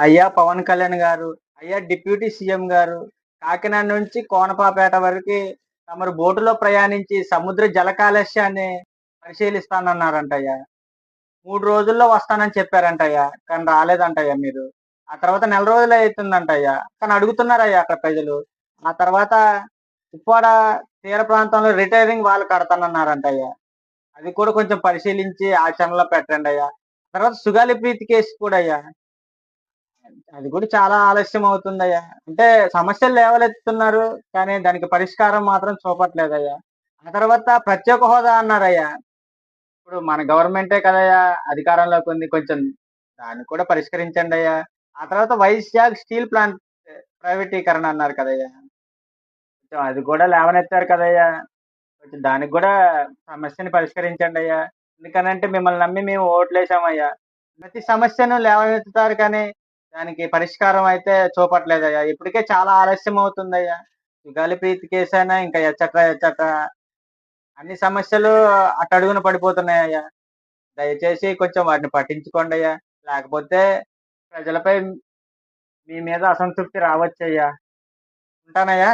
అయ్యా పవన్ కళ్యాణ్ గారు అయ్యా డిప్యూటీ సీఎం గారు కాకినాడ నుంచి కోనపాపేట వరకు తమరు బోటులో ప్రయాణించి సముద్ర జల కాలుష్యాన్ని పరిశీలిస్తానన్నారంటయ్యా. మూడు రోజుల్లో వస్తానని చెప్పారంటయ్యా కానీ రాలేదంటయ్యా మీరు. ఆ తర్వాత నెల రోజులు అవుతుందంటయ్యా. కానీ అడుగుతున్నారయ్యా అక్కడ ప్రజలు. ఆ తర్వాత ఉప్పాడ తీర ప్రాంతంలో రిటైరింగ్ వాళ్ళు కడతానన్నారంటయ్యా. అది కూడా కొంచెం పరిశీలించి ఆచరణలో పెట్టండి అయ్యా తర్వాత సుగాలి ప్రీతి కేసు కూడా అయ్యా అది కూడా చాలా ఆలస్యం అవుతుందయ్యా. అంటే సమస్యలు లేవలెత్తుతున్నారు కానీ దానికి పరిష్కారం మాత్రం చూపట్లేదయ్యా. ఆ తర్వాత ప్రత్యేక హోదా అన్నారయ్యా. ఇప్పుడు మన గవర్నమెంటే కదయ్యా అధికారంలోకి ఉంది కొంచెం దాన్ని కూడా పరిష్కరించండి అయ్యా. ఆ తర్వాత వైజాగ్ స్టీల్ ప్లాంట్ ప్రైవేటీకరణ అన్నారు కదయ్యా. కొంచెం అది కూడా లేవనెత్తారు కదయ్యా. కొంచెం దానికి కూడా సమస్యని పరిష్కరించండి అయ్యా. ఎందుకనంటే మిమ్మల్ని నమ్మి మేము ఓట్లేసామయ్యా. ప్రతి సమస్యను లేవనెత్తుతారు కానీ దానికి పరిష్కారం అయితే చూపట్లేదయ్యా. ఇప్పటికే చాలా ఆలస్యం అవుతుందయ్యా. యుగాలి ప్రీతి కేసైనా ఇంకా ఎచ్చట్రా ఎచ్చట్రా అన్ని సమస్యలు అట్టడుగున పడిపోతున్నాయ్యా దయచేసి కొంచెం వాటిని పట్టించుకోండి అయ్యా లేకపోతే ప్రజలపై మీ మీద అసంతృప్తి రావచ్చయ్యా. ఉంటానయ్యా.